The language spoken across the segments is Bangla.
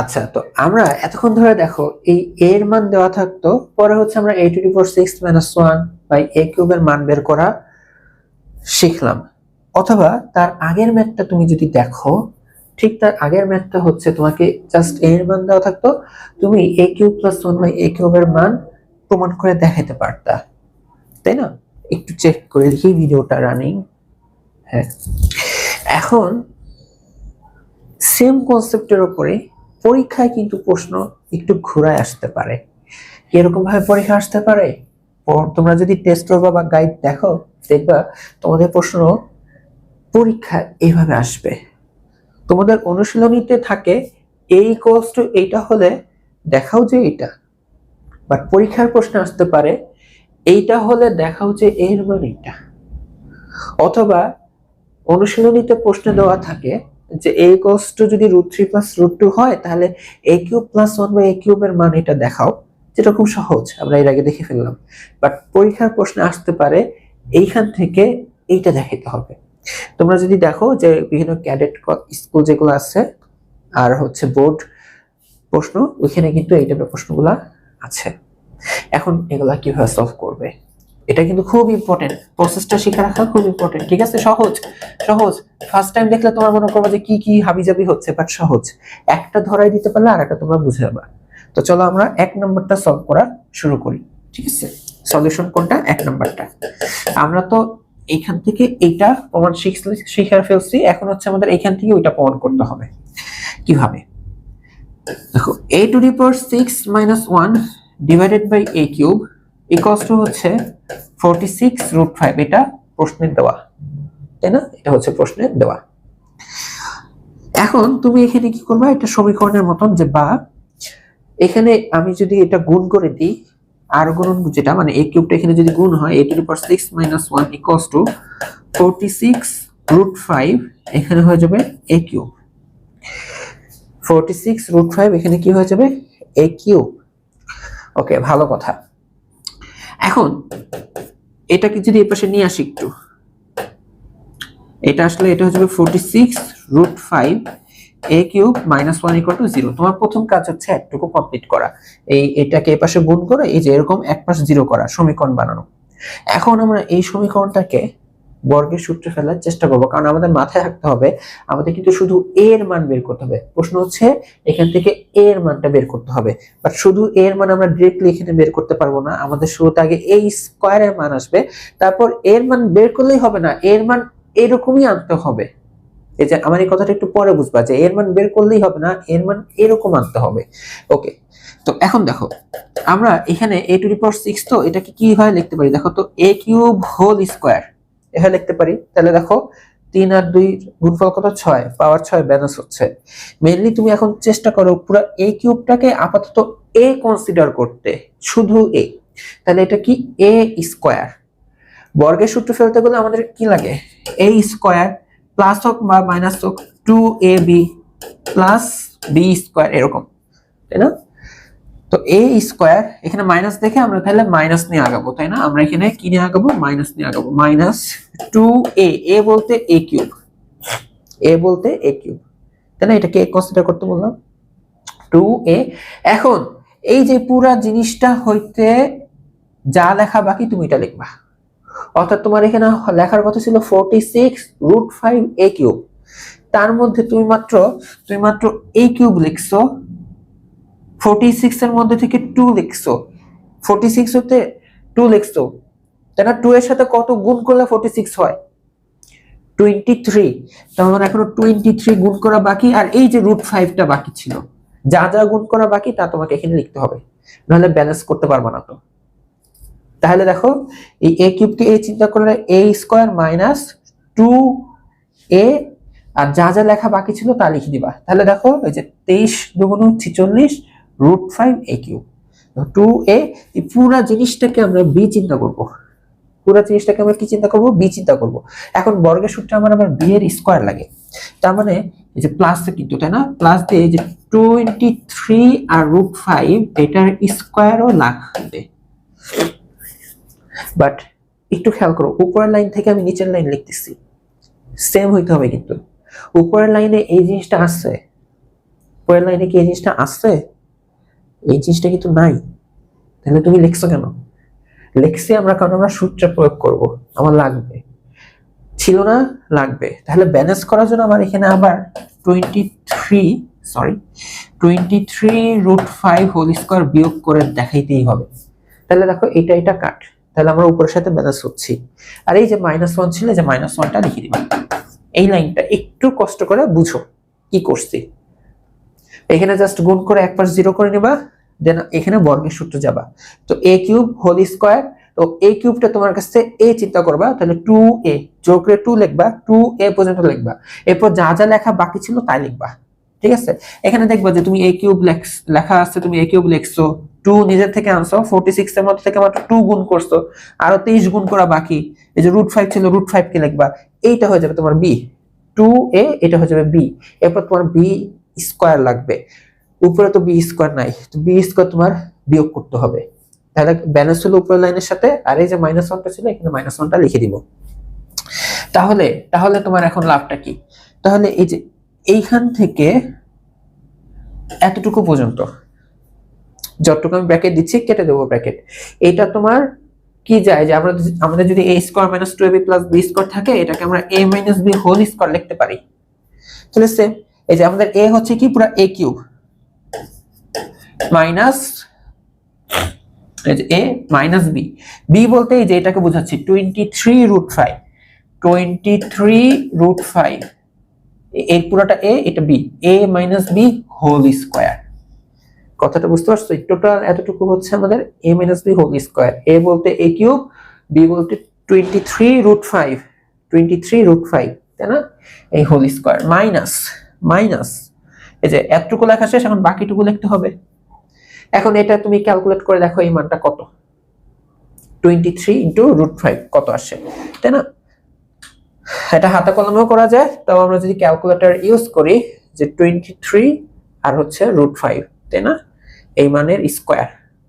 আচ্ছা তো আমরা এতক্ষণ ধরে দেখো এই a এর মান দেওয়া থাকতো, পরে হচ্ছে আমরা a to the power six minus one by a কিউবের মান বের করা শিখলাম। অথবা তার আগের ম্যাথটা তুমি যদি দেখো, ঠিক তার আগের ম্যাথটা হচ্ছে তোমাকে জাস্ট a এর মান দেওয়া থাকতো, তুমি a cube plus one by a কিউবের মান প্রমাণ করে দেখাতে পারতা। তাই না? একটু চেক করে দেখি ভিডিওটা রানিং হ্যাঁ। এখন সেম কনসেপ্টের উপরে পরীক্ষায় কিন্তু প্রশ্ন একটু ঘুরায় আসতে পারে। এরকম ভাবে পরীক্ষা আসতে পারে? তোমরা যদি টেস্ট করবা বা গাইড দেখো, দেখবা তোমাদের প্রশ্ন পরীক্ষা এইভাবে আসবে। তোমাদের অনুশীলনীতে থাকে এই কোর্স টু এইটা হলে দেখাও যে এইটা। বাট পরীক্ষার প্রশ্ন আসতে পারে, এইটা হলে দেখাও যে এর মান এইটা। অথবা অনুশীলনীতে প্রশ্ন দেওয়া থাকে যে এ কোস টু যদি root three plus root two হয়, তাহলে a cube plus one by a কিউবের মান এটা দেখাও, যেটা খুব সহজ, আমরা এর আগে দেখে ফেললাম। বাট পরীক্ষার প্রশ্নে আসতে পারে, এইখান থেকে এইটা দেখাতে হবে। তোমরা যদি দেখো যে বিভিন্ন ক্যাডেট স্কুল যেগুলো আছে, আর হচ্ছে বোর্ড প্রশ্ন, ওইখানে কিন্তু এই টাইপের প্রশ্নগুলা আছে। এখন এগুলা কীভাবে সলভ করবে? এটা কিন্তু খুব ইম্পর্টেন্ট প্রসেসটা শিখে রাখা খুব ইম্পর্টেন্ট ঠিক আছে? সহজ সহজ। ফার্স্ট টাইম দেখলে তোমার মনে করবে যে কি কি হাবিজাবি হচ্ছে বাট সহজ। একটা ধরাই দিতে পারলে আর একটা তোমরা বুঝে যাবা। তো চলো আমরা এক নম্বরটা সলভ করা শুরু করি, ঠিক আছে? সলিউশন কোনটা? এক নম্বরটা। আমরা তো এইখান থেকে এইটা প্রমাণ শিখে ফেলছি, এখন হচ্ছে আমাদের এইখান থেকে ওইটা প্রমাণ করতে হবে। কীভাবে? দেখো, a to the power six minus one divided by a cube equals to হচ্ছে ফোরটি সিক্স রুট ফাইভ এটা প্রশ্নের দেওয়া, তাই না? এটা হচ্ছে প্রশ্নের দেওয়া। এখন তুমি এখানে কি করবা? এটা সমীকরণের মতন যে বা, এখানে আমি যদি এটা গুণ করে দিই, আর গুণন যেটা মানে এ কিউবটা এখানে যদি গুণ হয় a to the power six minus one equals to forty six root five এখানে হয়ে যাবে a cube forty six root five এখানে কি হয়ে যাবে? এ কিউব ওকে ভালো কথা। এখন, এটাকে যদি এই পাশে নিয়ে আসি একটু, এটা আসলে এটা হচ্ছে forty six root five a cube minus one equal to zero তোমার প্রথম কাজ হচ্ছে একটুকু কমপ্লিট করা। এই এটাকে এ পাশে গুণ করে, এই যে এরকম এক পাশ জিরো করা, সমীকরণ বানানো। এখন আমরা এই সমীকরণটাকে বর্গের সূত্রে ফেলার চেষ্টা করব। কারণ আমাদের মাথায় রাখতে হবে, আমাদের কিন্তু শুধু এ এর মান বের করতে হবে। প্রশ্ন হচ্ছে, এখান থেকে এ এর মানটা বের করতে হবে। বাট শুধু এ এর মান আমরা ডিরেক্টলি এখানে বের করতে পারব না। আমাদের শুরুতে আগে এই স্কোয়ারের মান আসবে, তারপর এর মান বের করলেই হবে না। এর মান এরকমই আনতে হবে। এই যে আমার এই কথাটা একটু পরে বুঝবা, যে এর মান বের করলেই হবে না এর মান এরকম আনতে হবে। ওকে তো এখন দেখো, আমরা এখানে এ টু দি সিক্স তো এটাকে কীভাবে লিখতে পারি? দেখো তো এ কিউব হোল স্কোয়ার এভাবে লিখতে পারি। তাহলে দেখো, তিন আর দুই গুণফল কত? ছয়। পাওয়ার ছয় ব্যালেন্স হচ্ছে। মেনলি তুমি এখন চেষ্টা করো পুরো এ কিউবটাকে আপাতত এ কনসিডার করতে, শুধু এ তাহলে এটা কি? এ স্কোয়ার বর্গের সূত্র ফেলতে গেলে আমাদের কি লাগে? এ স্কোয়ার প্লাস হোক বা মাইনাস হোক two a b plus b square এরকম। তাই না? তো এ স্কোয়ার এখানে মাইনাস দেখে আমরা তাহলে মাইনাস নিয়ে আগাবো, তাই না? আমরা এখানে কি নিয়ে আগাবো? মাইনাস নিয়ে আগাবো। মাইনাস টু এ এ বলতে এ কিউব এ বলতে এ কিউব তাই না এটাকে কনসিডার করতে বললাম? টু এ এখন, এই যে পুরা জিনিসটা হইতে যা লেখা বাকি তুমি এটা লিখবা। অর্থাৎ তোমার এখানে লেখার কথা ছিল forty six root five a cube তার মধ্যে তুমি মাত্র তুমি মাত্র এ কিউব লিখছো। ফোরটি সিক্স এর মধ্যে থেকে টু লিখছো। ফোরটি সিক্স হতে টু লিখছো। তাই না টু এর সাথে কত গুণ করলে ফোরটি সিক্স হয়? টোয়েন্টি থ্রি তার মানে এখনও টোয়েন্টি থ্রি গুণ করা বাকি, আর এই যে রুট ফাইভটা বাকি ছিল। যা যা গুণ করা বাকি, তা তোমাকে এখানে লিখতে হবে। নাহলে ব্যালেন্স করতে পারবে না তো। তাহলে দেখো, এই এ কিউবকে এ চিন্তা করলে a square minus two a আর যা যা লেখা বাকি ছিল তা লিখে দিবা। তাহলে দেখো, এই যে তেইশ দুগুণ ছিচল্লিশ root five a cube two a এই পুরা জিনিসটাকে আমরা বি চিন্তা করব। পুরা জিনিসটাকে আমরা কি চিন্তা করব? বি চিন্তা করব। এখন বর্গের সূত্রে আমার আবার বি এর স্কোয়ার লাগে। তার মানে এই যে প্লাস কিন্তু, তাই না? প্লাস দিয়ে যে টোয়েন্টি থ্রি আর রুট ফাইভ এটার স্কোয়ারও লাগবে। বাট একটু খেয়াল করো, উপরের লাইন থেকে আমি নিচের লাইন লিখতেছি। সেম হইতে হবে কিন্তু। উপরের লাইনে এই জিনিসটা আসছে উপরের লাইনে কি এই জিনিসটা আছে? এই জিনিসটা কিন্তু নাই। তাহলে তুমি লিখছো কেন? লিখছি আমরা কারণ আমরা সূত্র প্রয়োগ করব, আমার লাগবে। ছিল না, লাগবে। তাহলে ব্যালেন্স করার জন্য আমার এখানে আবার twenty three sorry twenty three root five whole square বিয়োগ করে দেখাইতেই হবে। তাহলে দেখো এটা এটা কাট তাহলে আমরা উপরের সাথে ব্যালেন্স হচ্ছি। আর এই যে মাইনাস ওয়ান ছিল যে মাইনাস ওয়ানটা লিখে দিবা। এই লাইনটা একটু কষ্ট করে বুঝো, কি করছি। এখানে জাস্ট গুণ করে এক পাশ জিরো করে নিবা। দেন এখানে বর্গের সূত্র যাবা। তো এ কিউব হোল স্কোয়ার তো এ কিউবটা তোমার কাছে এ চিন্তা করবা, তাহলে টু এ করে টু লিখবা টু এ পর্যন্ত লিখবা। এরপর যা যা লেখা বাকি ছিল তাই লিখবা। ঠিক আছে? এখানে দেখবা যে তুমি এ কিউব লেখা আছে, তুমি এ কিউব লিখছো। টু নিজের থেকে আনছো ফোর্টি সিক্স এর মধ্যে থেকে মাত্র টু গুণ করছ, আরও তেইশ গুণ করা বাকি। এই যে রুট ফাইভ ছিল রুট ফাইভ কে লিখবা। এইটা হয়ে যাবে তোমার বি টু এ এটা হয়ে যাবে বি এরপর তোমার বি স্কোয়ার লাগবে। উপরে তো বি স্কোয়ার নাই, তো বি স্কোয়ার তোমার বিয়োগ করতে হবে। তাহলে ব্যালেন্স হলো উপরের লাইনের সাথে, আর এই যে মাইনাস ওয়ানটা ছিল, এখানে মাইনাস ওয়ানটা লিখে দিব। তাহলে তাহলে তোমার এখন লাভটা কি? তাহলে এই যে এইখান থেকে এতটুকু পর্যন্ত, যতটুকু আমি ব্র্যাকেট দিচ্ছি, কেটে দেবো ব্র্যাকেট এটা তোমার কি যায় যে আমরা আমাদের যদি a square minus two b plus b square থাকে, এটাকে আমরা a minus b whole square লিখতে পারি। তাহলে সেম এই যে আমাদের এ হচ্ছে কি? পুরো a cube minus a minus b b বলতে এই যে এটাকে বোঝাচ্ছি twenty three root five twenty three root five এর পুরোটা এ এটা b a minus b whole square কথাটা বুঝতে পারছ? টোটাল এতটুকু হচ্ছে আমাদের a minus b whole square a বলতে এ কিউব বি বলতে twenty three root five twenty three root five তাই না? এই হোল স্কোয়ার মাইনাস মাইনাস এই যে এতটুকু লেখা শেষ, এখন বাকিটুকু লিখতে হবে। এখন এটা তুমি ক্যালকুলেট করে দেখো এই মানটা কত? Twenty three into root five কত আসে? তাই না? এটা হাতে কলমেও করা যায়, তাও আমরা যদি ক্যালকুলেটর ইউজ করি যে টোয়েন্টি থ্রি আর হচ্ছে রুট ফাইভ তাই না? এই মানের স্কোয়ার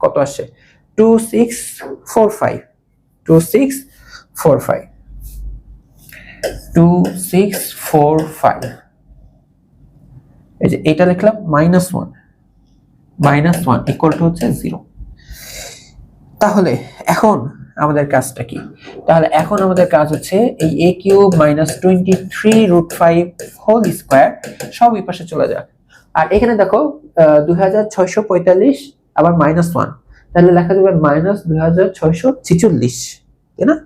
কত আসে? Two six four five two six four five two six four five এই যে এটা লিখলাম minus one minus one equal to হচ্ছে জিরো তাহলে এখন আমাদের কাজটা কি? তাহলে এখন আমাদের কাজ হচ্ছে এই a cube minus twenty three root five whole square সব এই পাশে চলে যাক। আর এখানে দেখো দুই হাজার ছয়শো পঁয়তাল্লিশ আবার মাইনাস ওয়ান তাহলে লেখা যাবে মাইনাস দুই হাজার ছয়শো ছিচল্লিশ, তাই না?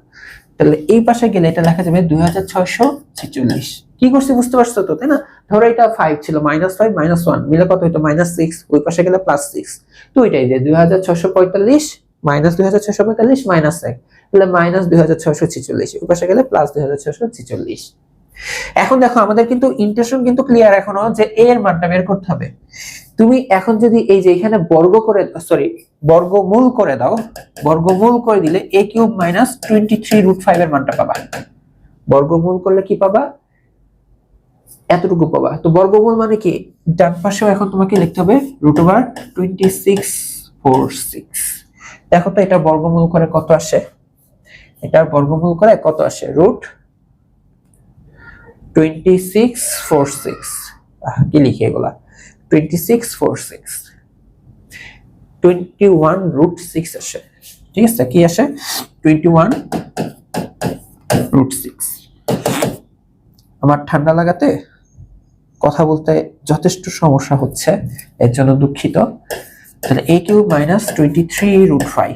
তাহলে এই পাশে গেলে এটা লেখা যাবে দুই হাজার ছয়শো ছেচল্লিশ। কি করছি বুঝতে পারছ তো, তাই না? ধরো এটা ফাইভ ছিল মাইনাস ফাইভ মাইনাস ওয়ান মিলে কত হইতো? মাইনাস সিক্স ওই পাশে গেলে প্লাস সিক্স তো ওইটাই যে দুই হাজার ছয়শো পঁয়তাল্লিশ মাইনাস দুই হাজার ছয়শো পঁয়তাল্লিশ মাইনাস এক। তাহলে মাইনাস দুই হাজার ছয়শো ছেচল্লিশ, ওই পাশে গেলে প্লাস দুই হাজার ছয়শো ছেচল্লিশ। এখন দেখো, আমাদের কিন্তু ইন্টারেশন কিন্তু ক্লিয়ার এখনও যে এ এর মানটা বের করতে হবে। তুমি এখন যদি এই যে এখানে বর্গ করে সরি বর্গমূল করে দাও, বর্গমূল করে দিলে a cube minus twenty three root five এর মানটা পাবা। বর্গমূল করলে কি পাবা? এতটুকু পাবা। তো বর্গমূল মানে কি? ডান পাশেও এখন তোমাকে লিখতে হবে root over twenty six four six দেখো তো এটা বর্গমূল করে কত আসে? এটার বর্গমূল করে কত আসে? Root twenty six four six কি লিখে এগুলা? Twenty six four six twenty one root six আসে। ঠিক আছে, কি আসে? টোয়েন্টি ওয়ান রুট সিক্স আমার ঠান্ডা লাগাতে কথা বলতে যথেষ্ট সমস্যা হচ্ছে, এর জন্য দুঃখিত। তাহলে a cube minus twenty three root five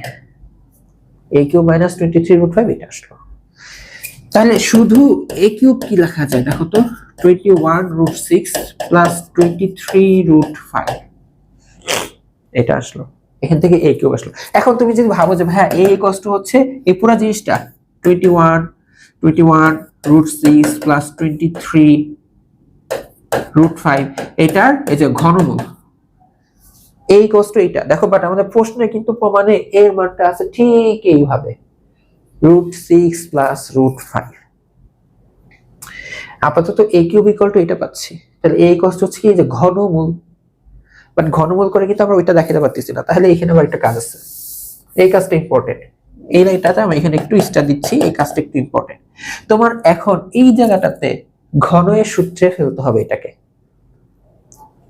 a cube minus twenty three root five এটা আসলো। তাহলে শুধু এ কিউব কি লেখা যায়? দেখো তো twenty one root six plus twenty three root five এটা আসলো। এখান থেকে এ কিউব আসলো। এখন তুমি যদি ভাবো যে হ্যাঁ এ কষ্ট হচ্ছে, এই পুরো জিনিসটা twenty one twenty one root six plus twenty three root five এটার এই যে ঘনমূল। এই কষ্ট এইটা, দেখো বাট আমাদের প্রশ্নে কিন্তু প্রমাণে এর মানটা আছে ঠিক এইভাবে। Root six plus root five আপাতত এ কিউব ইকুয়াল টু এটা পাচ্ছি। তাহলে এই কষ্ট হচ্ছে কি? যে ঘনমূল। বাট ঘনমূল করে কিন্তু আমরা ওইটা দেখাতে পারতেছি না। তাহলে এখানে আবার একটা কাজ আছে। এই কাজটা ইম্পর্টেন্ট এই লাইনটাতে আমি এখানে একটু স্টার দিচ্ছি, এই কাজটা একটু ইম্পর্টেন্ট তোমার এখন এই জায়গাটাতে ঘন সূত্রে ফেলতে হবে এটাকে।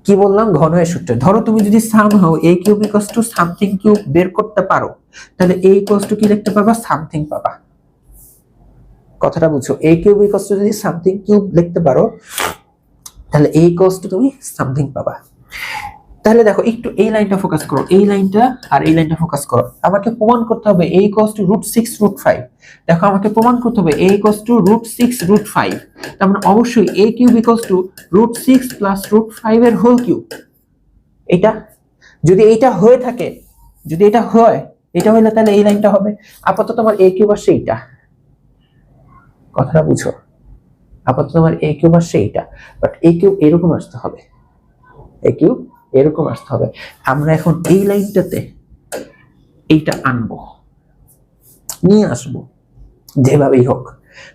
কি বললাম? ঘনের সূত্রে। ধরো তুমি যদি সাম হও a cube equals to something cube বের করতে পারো, তাহলে এ ইকস টু কি লিখতে পারবা সামথিং পাবা। কথাটা বুঝছ? এ কিউব ইকস টু যদি সামথিং কিউব লিখতে পারো, তাহলে এ ইকস টু তুমি সামথিং পাবা। তাহলে দেখো, একটু এই লাইনটা ফোকাস করো, এই লাইনটা আর এই লাইনটা ফোকাস করো। আমাকে প্রমাণ করতে হবে a equals to root six root five দেখো, আমাকে প্রমাণ করতে হবে a equals to root six root five তার মানে অবশ্যই a cube equals to root six plus root five এর হোল কিউব এটা? যদি এইটা হয়ে থাকে, যদি এটা হয়, এটা হইলে তাহলে এই লাইনটা হবে। আপাতত আমার এ কিউব আসছে এইটা। কথাটা বুঝো। আপাতত আমার এ কিউব আসছে এইটা। বাট এ কিউব এরকম আসতে হবে। এ কিউব এরকম আসতে হবে। আমরা এখন এই লাইনটাতে এইটা আনব। নিয়ে আসব। যেভাবেই হোক।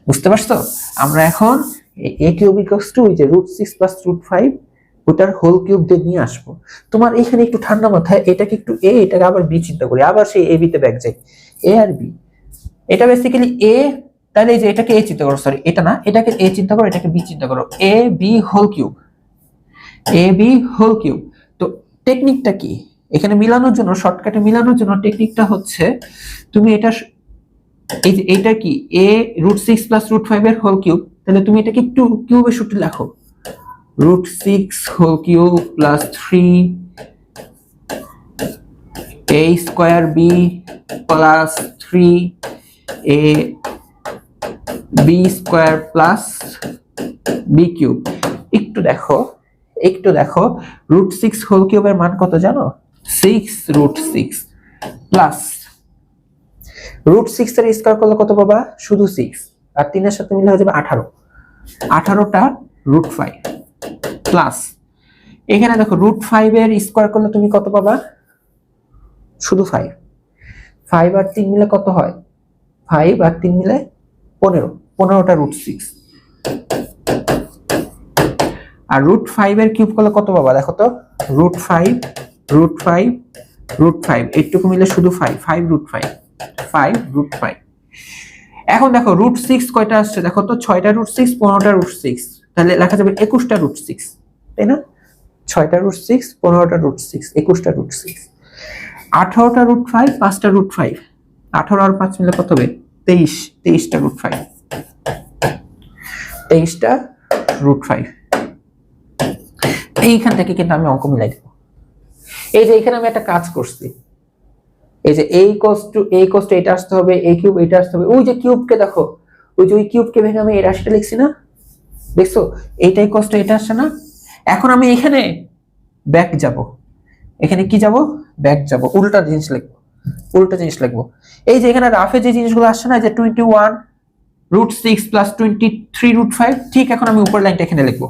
বুঝতে পারছ? আমরা এখন এ কিউব ইকস টু যে root six plus root five ওটার হোল কিউব দিয়ে নিয়ে আসব। তোমার এখানে একটু ঠান্ডা মাথায় এটাকে একটু এ, এটাকে আবার বি চিন্তা করি। আবার সেই এ বিতে ব্যাক যাই। এ আর বি এটা বেসিক্যালি এ তাহলে এই যে এটাকে এ চিন্তা করো সরি এটা না, এটাকে এ চিন্তা করো, এটাকে বি চিন্তা করো। A b whole cube a b whole cube টেকনিকটা কি? এখানে মিলানোর জন্য শর্টকাটে মিলানোর জন্য টেকনিকটা হচ্ছে, তুমি এটা এই যে এটা কি? A root six plus root five এর হোল কিউব তাহলে তুমি এটাকে একটু কিউবের সূত্রে লেখো। root 6 whole cube plus 3 a square b plus 3 a b square plus b cube একটু দেখো। একটু দেখো রুট সিক্স হোল কিউবের মান কত জানো? Six root six plus root six এর স্কোয়ার করলে কত পাবা? শুধু সিক্স আর তিনের সাথে মিলে হয়ে যাবে আঠারো। আঠারোটা রুট ফাইভ প্লাস এখানে দেখো রুট ফাইভ এর স্কোয়ার করলে তুমি কত পাবা? শুধু ফাইভ ফাইভ আর তিন মিলে কত হয়? ফাইভ আর তিন মিলে পনেরো। পনেরোটা রুট সিক্স আর রুট ফাইভ এর কিউব করলে কত পাবা? দেখো তো root five root five root five এইটুকু মিলে শুধু five five root five five root five এখন দেখো রুট সিক্স কয়টা আসছে? দেখো তো, ছয়টা রুট সিক্স পনেরোটা রুট সিক্স তাহলে লেখা যাবে একুশটা রুট সিক্স তাই না? ছয়টা রুট সিক্স পনেরোটা রুট সিক্স একুশটা রুট সিক্স আঠারোটা রুট ফাইভ পাঁচটা রুট ফাইভ আঠারো আর পাঁচ মিলে কত হবে? তেইশ, তেইশটা রুট ফাইভ তেইশটা রুট ফাইভ এইখান থেকে কিন্তু আমি অঙ্ক মিলাই দেবো। এই যে এখানে আমি একটা কাজ করছি। এই যে এই কোস্ট টু এই কোস্ট এটা আসতে হবে, এই কিউব এটা আসতে হবে। ওই যে কিউবকে দেখো, ওই যে ওই কিউবকে ভেঙে আমি এই রাশিটা লিখছি না? দেখছ? এইটাই কষ্ট এটা আসছে না? এখন আমি এখানে ব্যাক যাব। এখানে কি যাব? ব্যাক যাব। উল্টা জিনিস লিখব। উল্টা জিনিস লিখব। এই যে এখানে রাফে যে জিনিসগুলো আসছে না, যে twenty one root six plus twenty three root five ঠিক এখন আমি উপর লাইনটা এখানে লিখব।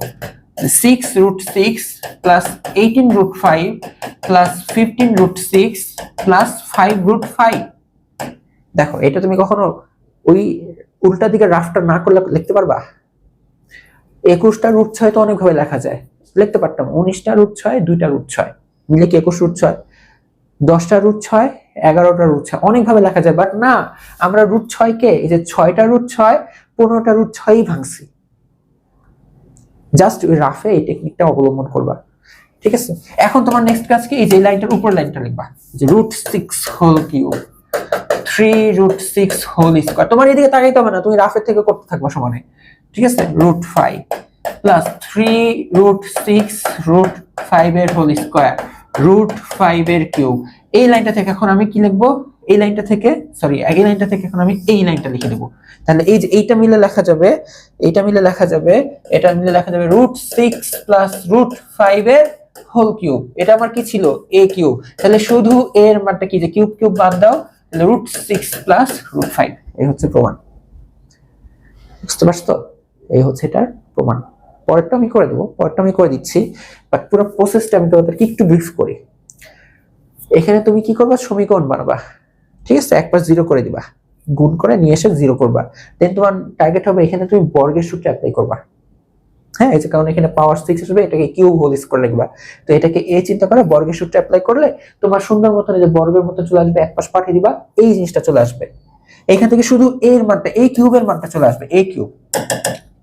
Six root six plus eighteen root five plus fifteen root six plus five root five দেখো, এটা তুমি কখনো ওই উল্টা দিকে রাফটা না করলে লিখতে পারবা? একুশটা রুট ছয় তো অনেকভাবে লেখা যায়। লিখতে পারতাম। উনিশটা রুট ছয়, দুইটা রুট ছয়। মিলে কি একুশ রুট ছয়? দশটা রুট ছয়, এগারোটা রুট ছয়। অনেকভাবে লেখা যায় বাট না, আমরা রুট ছয়কে, এই যে ছয়টা রুট ছয়, পনেরোটা রুট ছয়ই ভাঙছি। জাস্ট রাফে এই টেকনিকটা অবলম্বন করবা। ঠিক আছে? এখন তোমার নেক্সট কাজ কি? এই যে লাইনটার উপর লাইনটা লিখবা। যে root six whole cube three root six whole square তোমার এদিকে তাকাইতে হবে না, তুমি রাফের থেকে করতে থাকবা সমানে। ঠিক আছে? Root five plus three root six root five এর হোল স্কোয়ার রুট ফাইভ এর কিউব এই লাইনটা থেকে এখন আমি কি লিখব? এই লাইনটা থেকে সরি এই লাইনটা থেকে এখন আমি এই লাইনটা লিখে দেবো। তাহলে এই যে এইটা মিলে লেখা যাবে, এইটা মিলে লেখা যাবে, এটা মিলে লেখা যাবে root six plus root five এর হোল কিউব এটা আমার কি ছিল? এ কিউব তাহলে শুধু এর মানটা কি যে কিউব কিউব বাদ দাও, তাহলে root six plus root five এই হচ্ছে প্রমাণ। বুঝতে পারছ তো? এই হচ্ছে এটার প্রমাণ। পরেরটা আমি করে দেবো, পরেরটা আমি করে দিচ্ছি বাট পুরো প্রসেসটা আমি তোমাদেরকে একটু ব্রিফ করি। এখানে তুমি কি করবা? সমীকরণ বানাবা। ঠিক আছে এক পাশ জিরো করে দিবা। গুণ করে নিয়ে এসে জিরো করবা। দেন তোমার টার্গেট হবে এখানে তুমি বর্গের সূত্রে অ্যাপ্লাই করবা। হ্যাঁ এই যে কারণ এখানে পাওয়ার সিক্স হিসেবে এটাকে কিউ হোল স্কোয়ার লিখবা। তো এটাকে এ চিন্তা করে বর্গের সূত্রে অ্যাপ্লাই করলে তোমার সুন্দর মতন যে বর্গের মতো চলে আসবে এক পাশ পাঠিয়ে দিবা, এই জিনিসটা চলে আসবে। এখান থেকে শুধু এর মানটা এই কিউবের মানটা চলে আসবে এই কিউব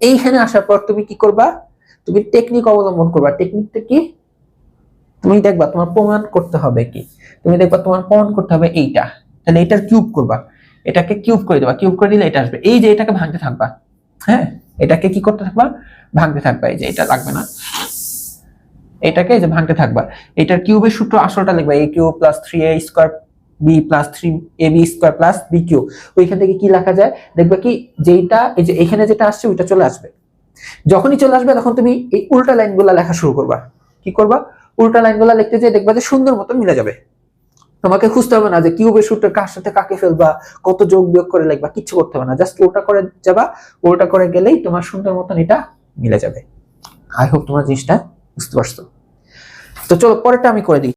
এইখানে আসার পর তুমি কি করবা? তুমি টেকনিক অবলম্বন করবা। টেকনিকটা কি? তুমি দেখবা তোমার প্রমাণ করতে হবে কি? তুমি দেখবা তোমার প্রমাণ করতে হবে এইটা। তাহলে এটার কিউব করবা। এটাকে কিউব করে দেবা। কিউব করে দিলে এটা আসবে। এই যে এটাকে ভাঙতে থাকবা হ্যাঁ? এটাকে কি করতে থাকবা? ভাঙতে থাকবা। এই যে এটা লাগবে না। এটাকে যে ভাঙতে থাকবা। এটার কিউবের সূত্র আসলটা লিখবা। A cube plus three a square b plus three a b square plus b cube ওইখান থেকে কি লেখা যায়? দেখবে কি যেটা এই যে এখানে যেটা আসছে, ওইটা চলে আসবে। যখনই চলে আসবে, তখন তুমি এই উল্টা লাইনগুলো লেখা শুরু করবা। কি করবা? উল্টা লাইনগুলো লিখতে যেয়ে দেখবা যে সুন্দর মতো মিলে যাবে। তোমাকে খুঁজতে হবে না যে কিউবের সূত্র কার সাথে কাকে ফেলবা, কত যোগ বিয়োগ করে লাগবা কিচ্ছু করতে হবে না। জাস্ট ওটা করে যাবা, ওটা করে গেলেই তোমার সুন্দর মতন এটা মিলে যাবে। আই হোপ তোমার জিনিসটা বুঝতে পারছ। তো চলো, পরেরটা আমি করে দিই।